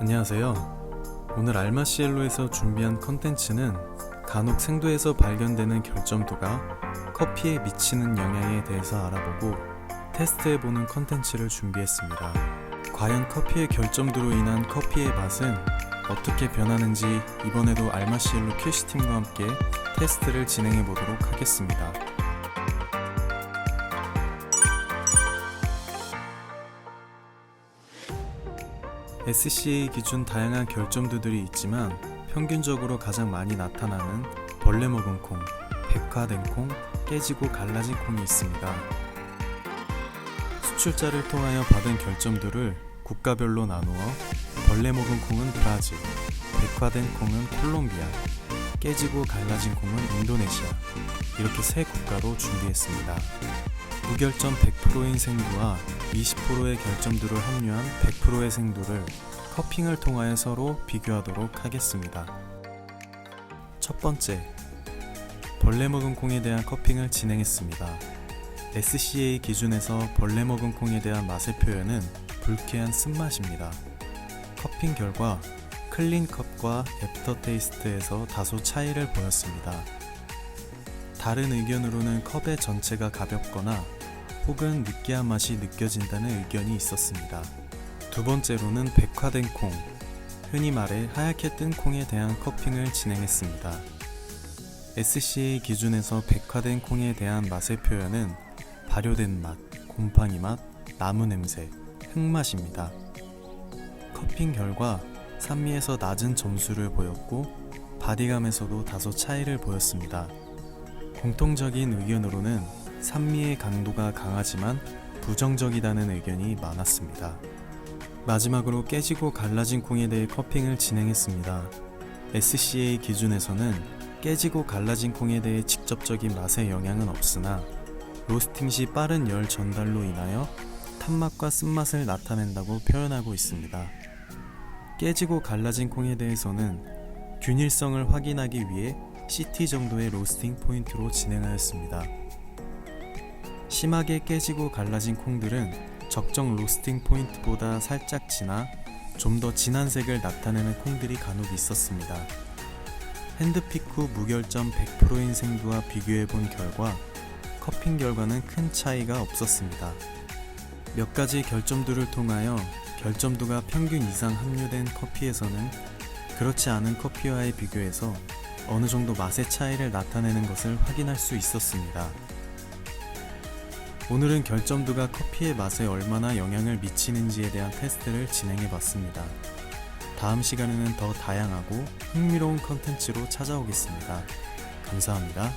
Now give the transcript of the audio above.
안녕하세요. 오늘 알마시엘로에서 준비한 컨텐츠는 간혹 생도에서 발견되는 결점도가 커피에 미치는 영향에 대해서 알아보고 테스트해보는 컨텐츠를 준비했습니다. 과연 커피의 결점도로 인한 커피의 맛은 어떻게 변하는지 이번에도 알마시엘로 큐시팀과 함께 테스트를 진행해보도록 하겠습니다. SCA 기준 다양한 결점도들이 있지만 평균적으로 가장 많이 나타나는 벌레 먹은 콩, 백화된 콩, 깨지고 갈라진 콩이 있습니다. 수출자를 통하여 받은 결점도를 국가별로 나누어 벌레 먹은 콩은 브라질, 백화된 콩은 콜롬비아, 깨지고 갈라진 콩은 인도네시아 이렇게 세 국가로 준비했습니다. 무결점 100%인 생두와 20%의 결점도를 함유한 100%의 생두를 커핑을 통하여 서로 비교하도록 하겠습니다. 첫 번째, 벌레 먹은 콩에 대한 커핑을 진행했습니다. SCA 기준에서 벌레 먹은 콩에 대한 맛의 표현은 불쾌한 쓴맛입니다. 커핑 결과 클린 컵과 애프터 테이스트에서 다소 차이를 보였습니다. 다른 의견으로는 컵의 전체가 가볍거나 혹은 느끼한 맛이 느껴진다는 의견이 있었습니다. 두 번째로는 백화된 콩, 흔히 말해 하얗게 뜬 콩에 대한 커핑을 진행했습니다. SCA 기준에서 백화된 콩에 대한 맛의 표현은 발효된 맛, 곰팡이 맛, 나무 냄새, 흙맛입니다. 커핑 결과 산미에서 낮은 점수를 보였고 바디감에서도 다소 차이를 보였습니다. 공통적인 의견으로는 산미의 강도가 강하지만 부정적이다는 의견이 많았습니다. 마지막으로 깨지고 갈라진 콩에 대해 커핑을 진행했습니다. SCA 기준에서는 깨지고 갈라진 콩에 대해 직접적인 맛의 영향은 없으나 로스팅 시 빠른 열 전달로 인하여 탄맛과 쓴맛을 나타낸다고 표현하고 있습니다. 깨지고 갈라진 콩에 대해서는 균일성을 확인하기 위해 CT 정도의 로스팅 포인트로 진행하였습니다. 심하게 깨지고 갈라진 콩들은 적정 로스팅 포인트보다 살짝 진하, 좀더 진한 색을 나타내는 콩들이 간혹 있었습니다. 핸드픽 후 무결점 100%인 생두와 비교해 본 결과 커핑 결과는 큰 차이가 없었습니다. 몇 가지 결점도를 통하여 결점도가 평균 이상 함유된 커피에서는 그렇지 않은 커피와의 비교해서 어느 정도 맛의 차이를 나타내는 것을 확인할 수 있었습니다. 오늘은 결점도가 커피의 맛에 얼마나 영향을 미치는지에 대한 테스트를 진행해 봤습니다. 다음 시간에는 더 다양하고 흥미로운 컨텐츠로 찾아오겠습니다. 감사합니다.